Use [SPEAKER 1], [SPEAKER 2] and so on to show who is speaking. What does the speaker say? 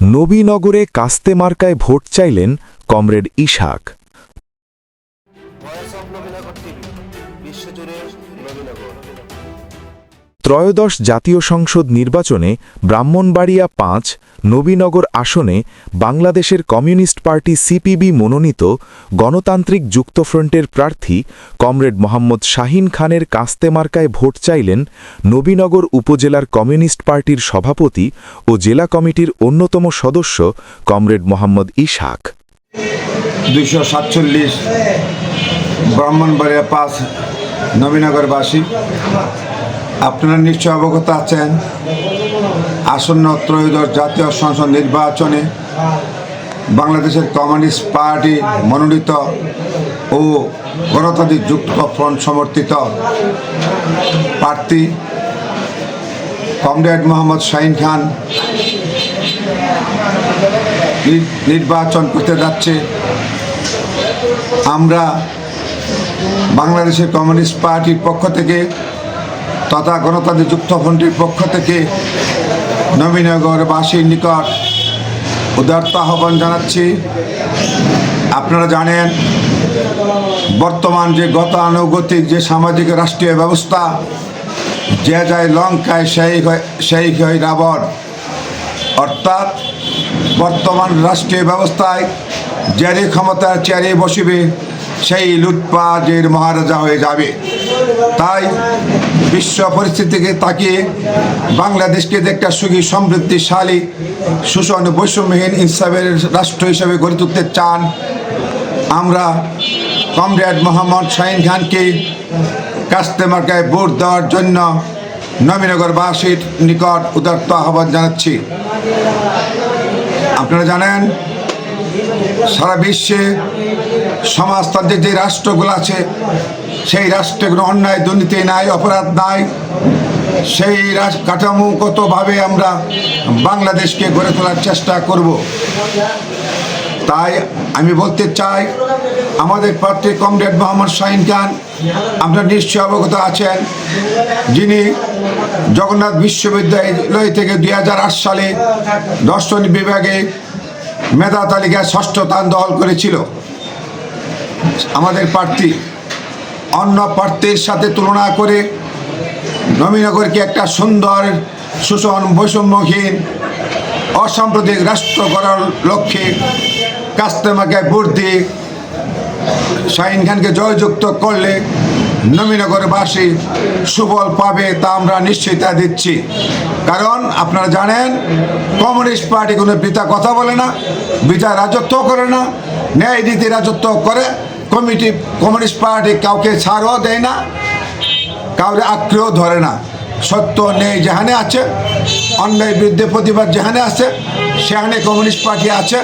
[SPEAKER 1] নবীনগরে কাস্তে মার্কায় ভোট চাইলেন কমরেড ইশাক।
[SPEAKER 2] বিশ্বজুড়ে
[SPEAKER 1] ত্রয়োদশ জাতীয় সংসদ নির্বাচনে ব্রাহ্মণবাড়িয়া পাঁচ, নবীনগর আসনে বাংলাদেশের কমিউনিস্ট পার্টি সিপিবি মনোনীত গণতান্ত্রিক যুক্তফ্রন্টের প্রার্থী কমরেড মোহাম্মদ শাহিন খানের কাস্তে মার্কায় ভোট চাইলেন নবীনগর উপজেলার কমিউনিস্ট পার্টির সভাপতি ও জেলা কমিটির অন্যতম সদস্য কমরেড মোহাম্মদ ইশাক।
[SPEAKER 3] দুইশো সাতচল্লিশ ব্রাহ্মণবাড়িয়া পাঁচ, নবীনগরবাসী। আপনারা নিশ্চয় অবগত আছেন। আসন্ন ত্রয়োদশ জাতীয় সংসদ নির্বাচনে বাংলাদেশের কমিউনিস্ট পার্টি মনোনীত ও গণতান্ত্রিক যুক্ত ফ্রন্ট সমর্থিত প্রার্থী কমরেড মোহাম্মদ শাহিন খান নির্বাচন করতে যাচ্ছে। আমরা বাংলাদেশের কমিউনিস্ট পার্টির পক্ষ থেকে তথা গণতান্ত্রিক যুক্তফ্রন্টের পক্ষ থেকে নবীনগরবাসীর নিকট উদারতা আহ্বান জানাচ্ছি। আপনারা জানেন, বর্তমান যে গতানুগতিক, যে সামাজিক রাষ্ট্রীয় ব্যবস্থা, যে যায় লঙ্কায় সেই হয় সেই হয় রাবণ। অর্থাৎ বর্তমান রাষ্ট্রীয় ব্যবস্থায় যারে ক্ষমতার চেয়ারে বসিবে, সেই লুটপাটের মহারাজা হয়ে যাবে। তাই বিশ্ব পরিস্থিতিকে তাকিয়ে বাংলাদেশকে একটা সুখী, সমৃদ্ধিশালী শোষণ বৈষম্যহীন ইনসাফের রাষ্ট্র হিসেবে গড়ে তুলতে চান আমরা কমরেড মোহাম্মদ শাহিন খানকে কাস্তে মার্কায় ভোট দেওয়ার জন্য নবীনগরবাসীর নিকট উদার্ত আহ্বান জানাচ্ছি। আপনারা জানেন সারা বিশ্বে সমাজতান্ত্রিক যে রাষ্ট্রগুলো আছে, সেই রাষ্ট্রে কোনো অন্যায়, দুর্নীতি নাই, অপরাধ নাই, সেই কাঠামোগতভাবে আমরা বাংলাদেশকে গড়ে তোলার চেষ্টা করব। তাই আমি বলতে চাই, আমাদের প্রার্থী কমরেড মোহাম্মদ শাহিন খান, আপনার নিশ্চয় অবগত আছেন, যিনি জগন্নাথ বিশ্ববিদ্যালয় থেকে দুই হাজার আট সালে দর্শন বিভাগে মেধা তালিকায় ষষ্ঠ স্থান দখল করেছিল। আমাদের প্রার্থী অন্য প্রার্থীর সাথে তুলনা করে নবীনগরকে একটা সুন্দর শোষণ বৈষম্যহীন অসাম্প্রদায়িক রাষ্ট্র গড়ার লক্ষ্যে কাস্তেমাকে ভোট দিয়ে শাহিন খানকে জয়যুক্ত করলে নবীনগরবাসী সুবল পাবে তা আমরা নিশ্চয়তা দিচ্ছি। কারণ আপনারা জানেন, কমিউনিস্ট পার্টি কোনো পিতা কথা বলে না বিতা রাজত্ব করে না, ন্যায় নীতি রাজত্ব করে, কমিটি, কমিউনিস্ট পার্টি কাউকে ছাড়ও দেয় না, কাউরে আঁকড়েও ধরে না। সত্য নেই যেখানে আছে, অন্যায় বিরুদ্ধে প্রতিবাদ যেখানে আছে, সেখানে কমিউনিস্ট পার্টি আছে।